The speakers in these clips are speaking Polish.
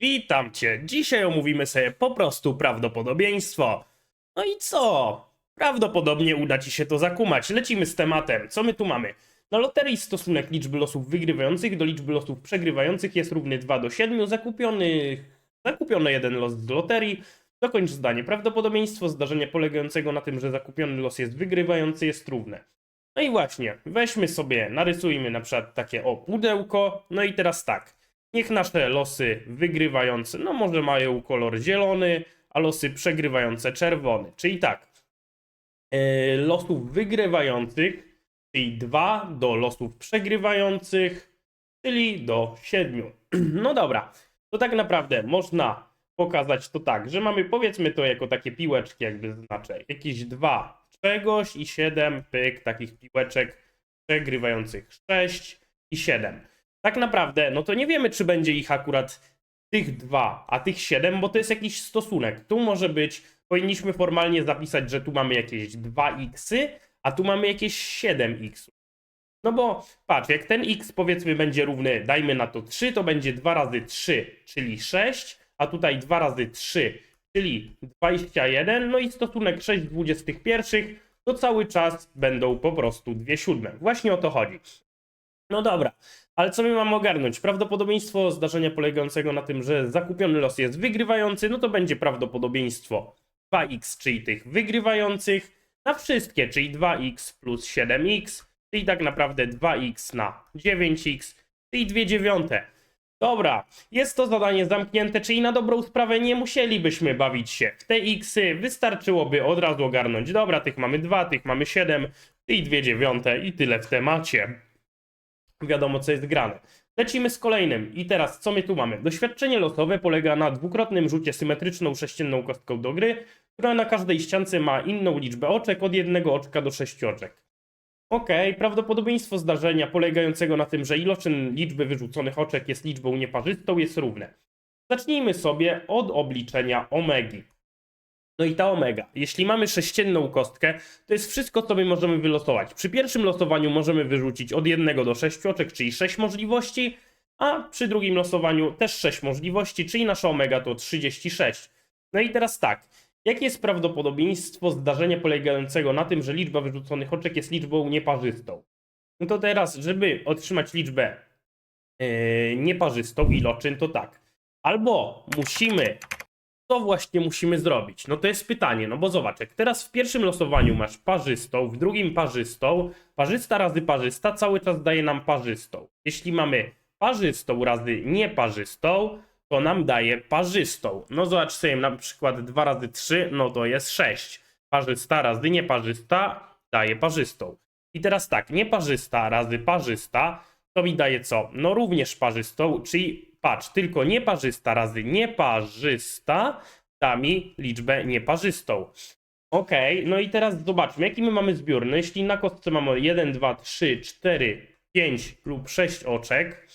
Witam cię. Dzisiaj omówimy sobie po prostu prawdopodobieństwo. No i co? Prawdopodobnie uda ci się to zakumać. Lecimy z tematem. Co my tu mamy? Na loterii stosunek liczby losów wygrywających do liczby losów przegrywających jest równy 2 do 7. Zakupiony, zakupiony jeden los z loterii. Dokończ zdanie. Prawdopodobieństwo zdarzenia polegającego na tym, że zakupiony los jest wygrywający jest równe. No i właśnie, weźmy sobie, narysujmy na przykład takie o pudełko. No i teraz tak. Niech nasze losy wygrywające, no może mają kolor zielony, a losy przegrywające czerwony. Czyli tak, e, losów wygrywających, czyli 2 do losów przegrywających, czyli do 7. No dobra, to tak naprawdę można pokazać to tak, że mamy powiedzmy to jako takie piłeczki, jakby znaczę, jakieś dwa czegoś i 7 pyk takich piłeczek przegrywających 6 i 7 tak naprawdę, no to nie wiemy, czy będzie ich akurat tych dwa, a tych siedem, bo to jest jakiś stosunek. Tu może być, powinniśmy formalnie zapisać, że tu mamy jakieś 2x, a tu mamy jakieś 7x. No bo patrz, jak ten x powiedzmy będzie równy, dajmy na to 3, to będzie 2 razy 3, czyli 6, a tutaj 2 razy 3, czyli 21, no i stosunek 6 21, to cały czas będą po prostu 2 siódme. Właśnie o to chodzi. No dobra, ale co my mamy ogarnąć? Prawdopodobieństwo zdarzenia polegającego na tym, że zakupiony los jest wygrywający, no to będzie prawdopodobieństwo 2x, czyli tych wygrywających, na wszystkie, czyli 2x plus 7x, czyli tak naprawdę 2x na 9x, czyli 2 dziewiąte. Dobra, jest to zadanie zamknięte, czyli na dobrą sprawę nie musielibyśmy bawić się w te xy, wystarczyłoby od razu ogarnąć. Dobra, tych mamy 2, tych mamy 7, czyli 2 dziewiąte i tyle w temacie wiadomo co jest grane. Lecimy z kolejnym. I teraz co my tu mamy? Doświadczenie losowe polega na dwukrotnym rzucie symetryczną sześcienną kostką do gry, która na każdej ściance ma inną liczbę oczek od jednego oczka do sześciu oczek. Ok, prawdopodobieństwo zdarzenia polegającego na tym, że iloczyn liczby wyrzuconych oczek jest liczbą nieparzystą jest równe. Zacznijmy sobie od obliczenia omegi. No i ta omega. Jeśli mamy sześcienną kostkę, to jest wszystko, co my możemy wylosować. Przy pierwszym losowaniu możemy wyrzucić od 1 do 6 oczek, czyli 6 możliwości, a przy drugim losowaniu też 6 możliwości, czyli nasza omega to 36. No i teraz tak. Jakie jest prawdopodobieństwo zdarzenia polegającego na tym, że liczba wyrzuconych oczek jest liczbą nieparzystą? No to teraz, żeby otrzymać liczbę yy, nieparzystą, iloczyn, to tak. Albo musimy co właśnie musimy zrobić? No to jest pytanie, no bo zobacz, jak teraz w pierwszym losowaniu masz parzystą, w drugim parzystą, parzysta razy parzysta cały czas daje nam parzystą. Jeśli mamy parzystą razy nieparzystą, to nam daje parzystą. No zobacz sobie na przykład 2 razy 3, no to jest 6. Parzysta razy nieparzysta daje parzystą. I teraz tak, nieparzysta razy parzysta to mi daje co? No również parzystą, czyli patrz, tylko nieparzysta razy nieparzysta da mi liczbę nieparzystą. Ok, no i teraz zobaczmy, jaki my mamy zbiór. No jeśli na kostce mamy 1, 2, 3, 4, 5 lub 6 oczek,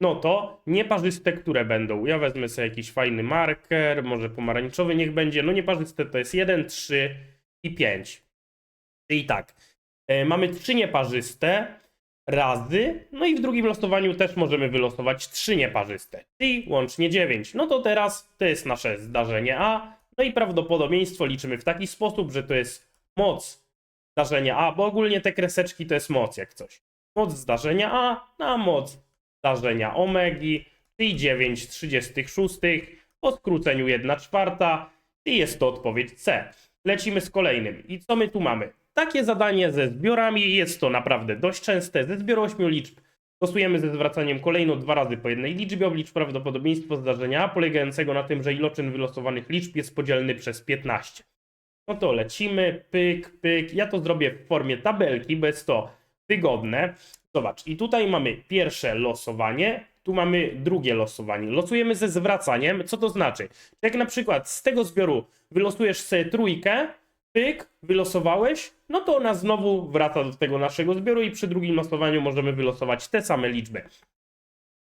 no to nieparzyste, które będą? Ja wezmę sobie jakiś fajny marker, może pomarańczowy niech będzie. No nieparzyste to jest 1, 3 i 5. Czyli tak, e, mamy 3 nieparzyste, razy, no i w drugim losowaniu też możemy wylosować trzy nieparzyste, czyli łącznie 9. No to teraz to jest nasze zdarzenie A, no i prawdopodobieństwo liczymy w taki sposób, że to jest moc zdarzenia A, bo ogólnie te kreseczki to jest moc jak coś. Moc zdarzenia A na moc zdarzenia omegi, czyli 9 36 po skróceniu 1 czwarta i jest to odpowiedź C. Lecimy z kolejnym. I co my tu mamy? Takie zadanie ze zbiorami jest to naprawdę dość częste. Ze zbioru 8 liczb stosujemy ze zwracaniem kolejno dwa razy po jednej liczbie. Oblicz prawdopodobieństwo zdarzenia polegającego na tym, że iloczyn wylosowanych liczb jest podzielny przez 15. No to lecimy, pyk, pyk. Ja to zrobię w formie tabelki, bo jest to wygodne. Zobacz, i tutaj mamy pierwsze losowanie, tu mamy drugie losowanie. Losujemy ze zwracaniem. Co to znaczy? Jak na przykład z tego zbioru wylosujesz sobie trójkę, pyk, wylosowałeś, no to ona znowu wraca do tego naszego zbioru i przy drugim losowaniu możemy wylosować te same liczby.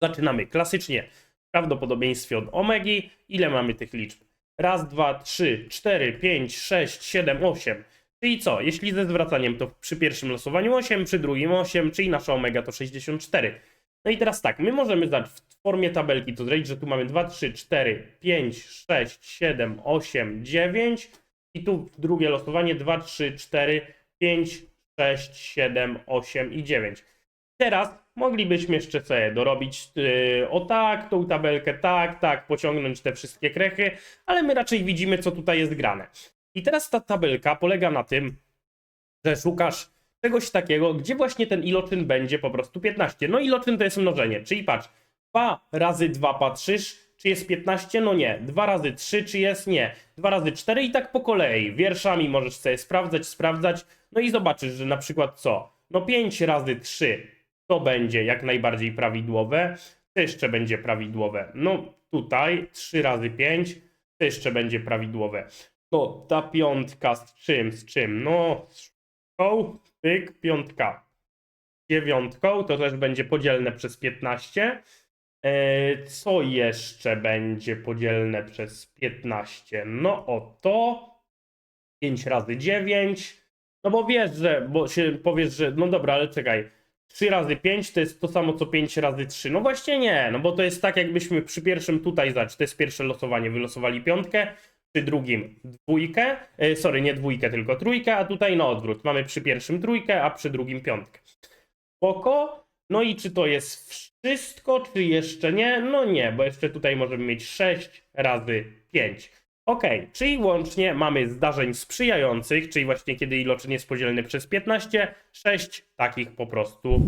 Zaczynamy klasycznie w prawdopodobieństwie od omegi. Ile mamy tych liczb? Raz, dwa, trzy, cztery, pięć, sześć, siedem, osiem. Czyli co? Jeśli ze zwracaniem to przy pierwszym losowaniu 8, przy drugim 8, czyli nasza omega to 64. No i teraz tak, my możemy w formie tabelki to zrobić, że tu mamy 2, 3, 4, 5, 6, 7, 8, 9 i tu drugie losowanie 2, 3, 4, 5, 6, 7, 8 i 9. Teraz moglibyśmy jeszcze sobie dorobić yy, o tak, tą tabelkę tak, tak, pociągnąć te wszystkie krechy, ale my raczej widzimy, co tutaj jest grane. I teraz ta tabelka polega na tym, że szukasz czegoś takiego, gdzie właśnie ten iloczyn będzie po prostu 15. No iloczyn to jest mnożenie, czyli patrz, 2 razy 2 patrzysz, czy jest 15? No nie. 2 razy 3, czy jest? Nie. 2 razy 4 i tak po kolei. Wierszami możesz sobie sprawdzać, sprawdzać, no i zobaczysz, że na przykład co? No 5 razy 3 to będzie jak najbardziej prawidłowe, to jeszcze będzie prawidłowe. No tutaj 3 razy 5 to jeszcze będzie prawidłowe. No ta piątka z czym, z czym? No z szóstką, pyk, piątka. Dziewiątką to też będzie podzielne przez 15. E, Co jeszcze będzie podzielne przez 15? No o to 5 razy 9. No bo wiesz, że, bo się powiesz, że no dobra, ale czekaj. 3 razy 5 to jest to samo co 5 razy 3. No właśnie nie, no bo to jest tak jakbyśmy przy pierwszym tutaj zać, to jest pierwsze losowanie, wylosowali piątkę, przy drugim dwójkę, e, sorry, nie dwójkę, tylko trójkę, a tutaj na odwrót. Mamy przy pierwszym trójkę, a przy drugim piątkę. Spoko. No i czy to jest wszystko, czy jeszcze nie? No nie, bo jeszcze tutaj możemy mieć 6 razy 5. Ok, czyli łącznie mamy zdarzeń sprzyjających, czyli właśnie kiedy iloczyn jest podzielny przez 15, 6 takich po prostu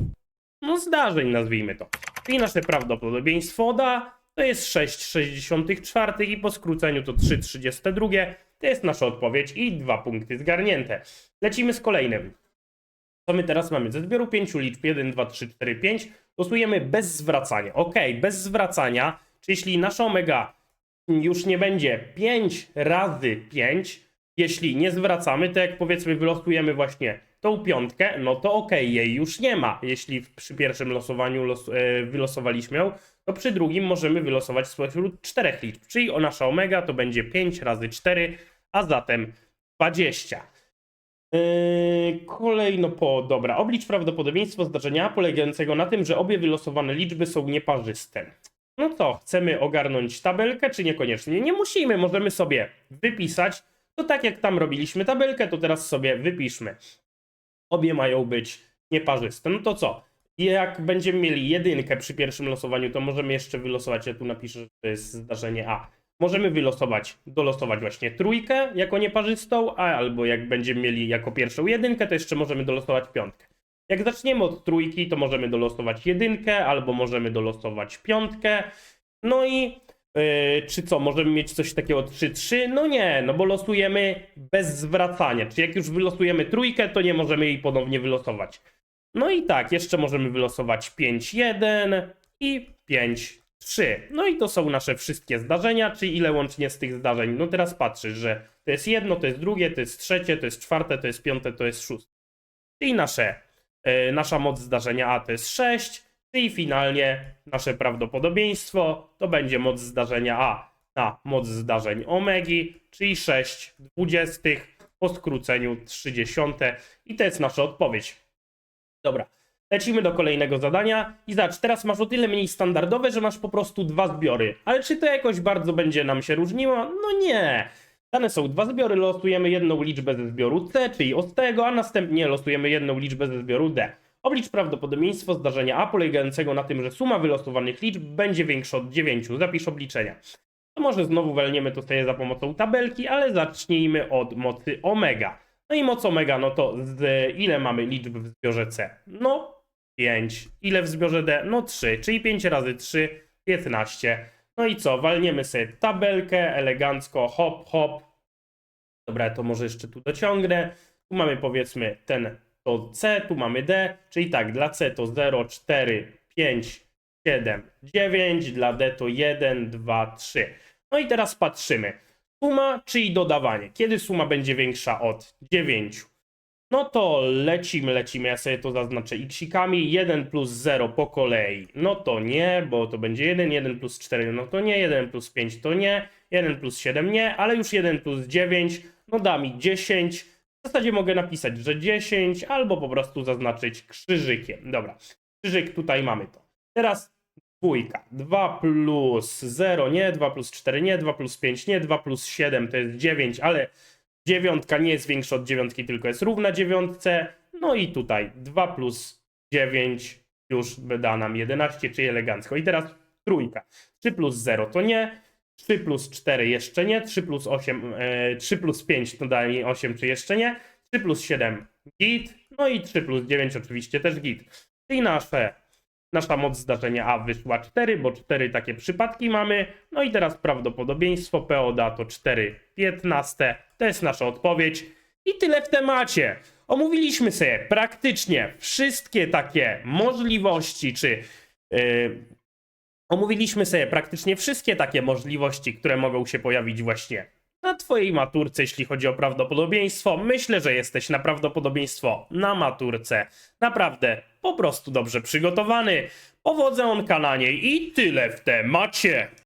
no zdarzeń nazwijmy to. Czyli nasze prawdopodobieństwo da to jest 6,64 i po skróceniu to 3,32. To jest nasza odpowiedź i dwa punkty zgarnięte. Lecimy z kolejnym. Co my teraz mamy? Ze zbioru 5 liczb 1, 2, 3, 4, 5 losujemy bez zwracania. Ok, bez zwracania, czyli jeśli nasza omega już nie będzie 5 razy 5, jeśli nie zwracamy, to jak powiedzmy wylosujemy właśnie tą piątkę, no to ok, jej już nie ma. Jeśli przy pierwszym losowaniu los, e, wylosowaliśmy ją, to przy drugim możemy wylosować spośród czterech liczb, czyli nasza omega to będzie 5 razy 4, a zatem 20. Yy, kolejno po. Dobra, oblicz prawdopodobieństwo zdarzenia polegającego na tym, że obie wylosowane liczby są nieparzyste. No co, chcemy ogarnąć tabelkę, czy niekoniecznie? Nie musimy, możemy sobie wypisać. To tak jak tam robiliśmy tabelkę, to teraz sobie wypiszmy. Obie mają być nieparzyste. No to co? Jak będziemy mieli jedynkę przy pierwszym losowaniu, to możemy jeszcze wylosować, ja tu napiszę, że to jest zdarzenie A. Możemy wylosować, dolosować właśnie trójkę jako nieparzystą, a albo jak będziemy mieli jako pierwszą jedynkę, to jeszcze możemy dolosować piątkę. Jak zaczniemy od trójki, to możemy dolosować jedynkę, albo możemy dolosować piątkę. No i yy, czy co, możemy mieć coś takiego 3-3? No nie, no bo losujemy bez zwracania. Czy jak już wylosujemy trójkę, to nie możemy jej ponownie wylosować. No i tak, jeszcze możemy wylosować 5-1 i 5-3. No i to są nasze wszystkie zdarzenia, czyli ile łącznie z tych zdarzeń. No teraz patrzysz, że to jest jedno, to jest drugie, to jest trzecie, to jest czwarte, to jest piąte, to jest szóste. Czyli nasze, e, nasza moc zdarzenia A to jest 6, czyli finalnie nasze prawdopodobieństwo to będzie moc zdarzenia A na moc zdarzeń omegi, czyli 6 dwudziestych po skróceniu 30 i to jest nasza odpowiedź. Dobra, lecimy do kolejnego zadania i zobacz, teraz masz o tyle mniej standardowe, że masz po prostu dwa zbiory. Ale czy to jakoś bardzo będzie nam się różniło? No nie. Dane są dwa zbiory, losujemy jedną liczbę ze zbioru C, czyli od tego, a następnie losujemy jedną liczbę ze zbioru D. Oblicz prawdopodobieństwo zdarzenia A polegającego na tym, że suma wylosowanych liczb będzie większa od 9. Zapisz obliczenia. To może znowu welniemy to sobie za pomocą tabelki, ale zacznijmy od mocy omega. No i moc omega, no to z ile mamy liczb w zbiorze C? No 5. Ile w zbiorze D? No 3, czyli 5 razy 3, 15. No i co, walniemy sobie tabelkę elegancko, hop, hop. Dobra, to może jeszcze tu dociągnę. Tu mamy powiedzmy ten, to C, tu mamy D, czyli tak, dla C to 0, 4, 5, 7, 9, dla D to 1, 2, 3. No i teraz patrzymy. Suma, czyli dodawanie. Kiedy suma będzie większa od 9? No to lecimy, lecimy. Ja sobie to zaznaczę xikami. 1 plus 0 po kolei. No to nie, bo to będzie 1, 1 plus 4, no to nie, 1 plus 5 to nie, 1 plus 7 nie, ale już 1 plus 9, no da mi 10. W zasadzie mogę napisać, że 10, albo po prostu zaznaczyć krzyżykiem. Dobra, krzyżyk tutaj mamy to. Teraz dwójka. 2 plus 0 nie, 2 plus 4 nie, 2 plus 5 nie, 2 plus 7 to jest 9, ale dziewiątka nie jest większa od dziewiątki, tylko jest równa dziewiątce. No i tutaj 2 plus 9 już da nam 11, czyli elegancko. I teraz trójka. 3 plus 0 to nie, 3 plus 4 jeszcze nie, 3 plus 8, e, 3 plus 5 to daje mi 8, czy jeszcze nie, 3 plus 7 git, no i 3 plus 9 oczywiście też git. Czyli nasze, nasza moc zdarzenia A wyszła 4, bo 4 takie przypadki mamy. No i teraz prawdopodobieństwo PO da to 4 15. To jest nasza odpowiedź. I tyle w temacie. Omówiliśmy sobie praktycznie wszystkie takie możliwości, czy yy, omówiliśmy sobie praktycznie wszystkie takie możliwości, które mogą się pojawić właśnie na Twojej maturce, jeśli chodzi o prawdopodobieństwo. Myślę, że jesteś na prawdopodobieństwo na maturce naprawdę po prostu dobrze przygotowany. Powodzonka na niej i tyle w temacie.